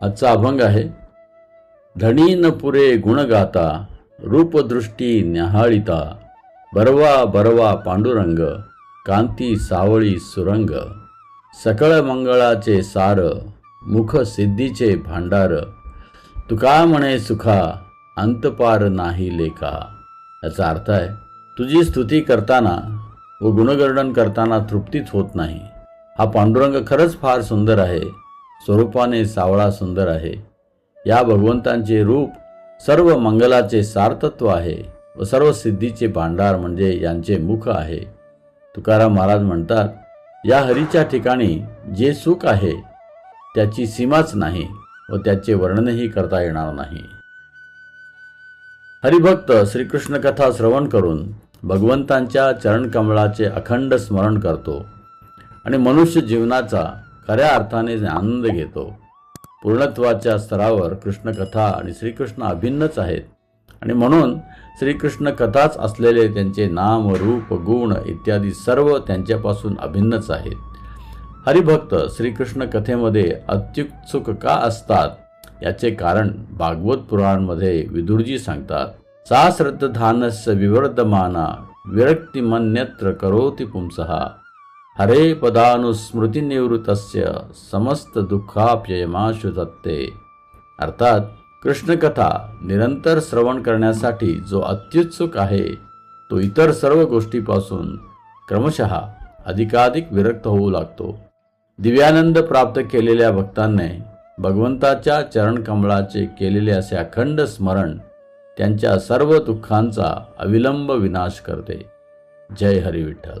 आजचा अभंग आहे धनी न पुरे गुण गाता रूपदृष्टी न्याहाळिता बरवा बरवा पांडुरंग कांती सावळी सुरंग सकळ मंगळाचे सार मुख सिद्धीचे भांडार तुका म्हणे सुखा अंतपार नाही लेखा. याचा अर्थ आहे तुझी स्तुती करताना व गुणगर्णन करताना तृप्तीच होत नाही. हा पांडुरंग खरंच फार सुंदर आहे. स्वरूपाने सावळा सुंदर आहे. या भगवंतांचे रूप सर्व मंगलाचे सारतत्व आहे व सर्व सिद्धीचे भांडार म्हणजे यांचे मुख आहे. तुकाराम महाराज म्हणतात या हरीच्या ठिकाणी जे सुख आहे त्याची सीमाच नाही व त्याचे वर्णनही करता येणार नाही. हरिभक्त श्रीकृष्ण कथा श्रवण करून भगवंतांच्या चरणकमळाचे अखंड स्मरण करतो आणि मनुष्य जीवनाचा खऱ्या अर्थाने आनंद घेतो. पूर्णत्वाच्या स्तरावर कृष्णकथा आणि श्रीकृष्ण अभिन्नच आहेत. आणि म्हणून श्रीकृष्ण कथाच असलेले त्यांचे नाम रूप गुण इत्यादी सर्व त्यांच्यापासून अभिन्नच आहेत. हरिभक्त श्रीकृष्ण कथेमध्ये अत्युत्सुक का असतात? याचे कारण भागवत पुराणमध्ये विदुरजी सांगतात. सा श्रद्धानस्य विवर्धमाना विरक्तिमन्यत्र करोति पुंसहा. हरे पदानुस्मृतीनिवृत्तस्य समस्त दुःखाप्ययमाशु दत्ते. अर्थात कृष्णकथा निरंतर श्रवण करण्यासाठी जो अत्युत्सुक आहे तो इतर सर्व गोष्टीपासून क्रमशः अधिकाधिक विरक्त होऊ लागतो. दिव्यानंद प्राप्त केलेल्या भक्तांनी भगवंताच्या चरणकमळाचे केलेले असे अखंड स्मरण त्यांच्या सर्व दुःखांचा अविलंब विनाश करते. जय हरी विठ्ठल